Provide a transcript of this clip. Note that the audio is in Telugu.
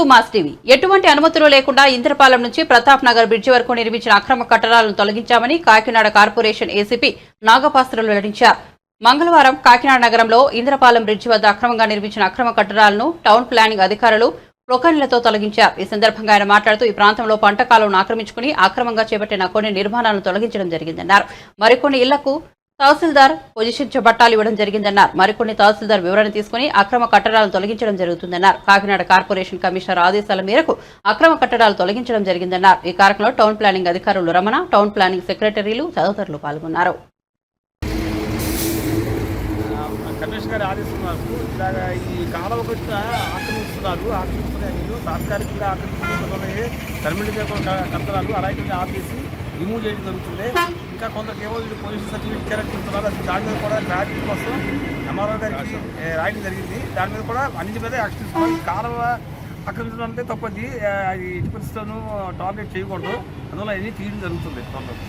To mass TV. ఎటువంటి అనుమతులు లేకుండా ఇంద్రపాలెం నుంచి ప్రతాప్ నగర్ బ్రిడ్జి వరకు నిర్మించిన అక్రమ కట్టడాలను తొలగించామని కాకినాడ కార్పొరేషన్ ఏసీపీ నాగపాస్త్రులు వెల్లడించారు. మంగళవారం కాకినాడ నగరంలో ఇంద్రపాలెం బ్రిడ్జి వద్ద అక్రమంగా నిర్మించిన అక్రమ కట్టడాలను టౌన్ ప్లానింగ్ అధికారులు ప్రొకన్లతో తొలగించారు. ఈ సందర్భంగా ఆయన మాట్లాడుతూ ఈ ప్రాంతంలో పంట కాలను ఆక్రమించుకుని అక్రమంగా చేపట్టిన కొన్ని నిర్మాణాలను తొలగించడం జరిగిందన్నారు. మరికొన్ని ఇళ్ళకు తహసీల్దార్ పొజిషన్ చేపట్టాలు ఇవ్వడం జరిగిందన్నారు. మరికొన్ని తహసీల్దార్ వివరణ తీసుకుని అక్రమ కట్టడాలను తొలగించడం జరుగుతుందన్నారు. కాకినాడ కార్పొరేషన్ కమిషనర్ ఆదేశాల మేరకు అక్రమ కట్టడాలు తొలగించడం జరిగిందన్నారు. ఈ కార్యక్రమంలో టౌన్ ప్లానింగ్ అధికారులు రమణ టౌన్ ప్లానింగ్ సెక్రటరీలు తదితరులు పాల్గొన్నారు. కమిషనర్ గారి ఆదేశం మేరకు ఇలాగ ఈ కాలువ కొట్టిన ఆక్రమిస్తున్నారు. ఆక్రమిస్తున్న నీళ్ళు తాత్కాలికంగా ఆక్రమిస్తున్న టర్మినల్ చేయకుండా కడతరాలు అలాగే ఆపేసి రిమూవ్ చేయడం జరుగుతుంది. ఇంకా కొందరికి వీళ్ళు పోలీసు సర్టిఫికేట్ క్యారెక్టర్ ఇస్తున్నారు అది దాని మీద కూడా క్లారిటీ కోసం ఎంఆర్ఓ గారికి రాయడం జరిగింది. దాని మీద కూడా అన్నిటి మీద యాక్షన్ తీసుకోవాలి. కాలువ ఆక్రమించడం అంటే తప్పది అది ఎట్టి పరిస్థితుల్లోనూ టార్గెట్ చేయకూడదు. అందువల్ల అన్ని తీయడం జరుగుతుంది? తొందరగా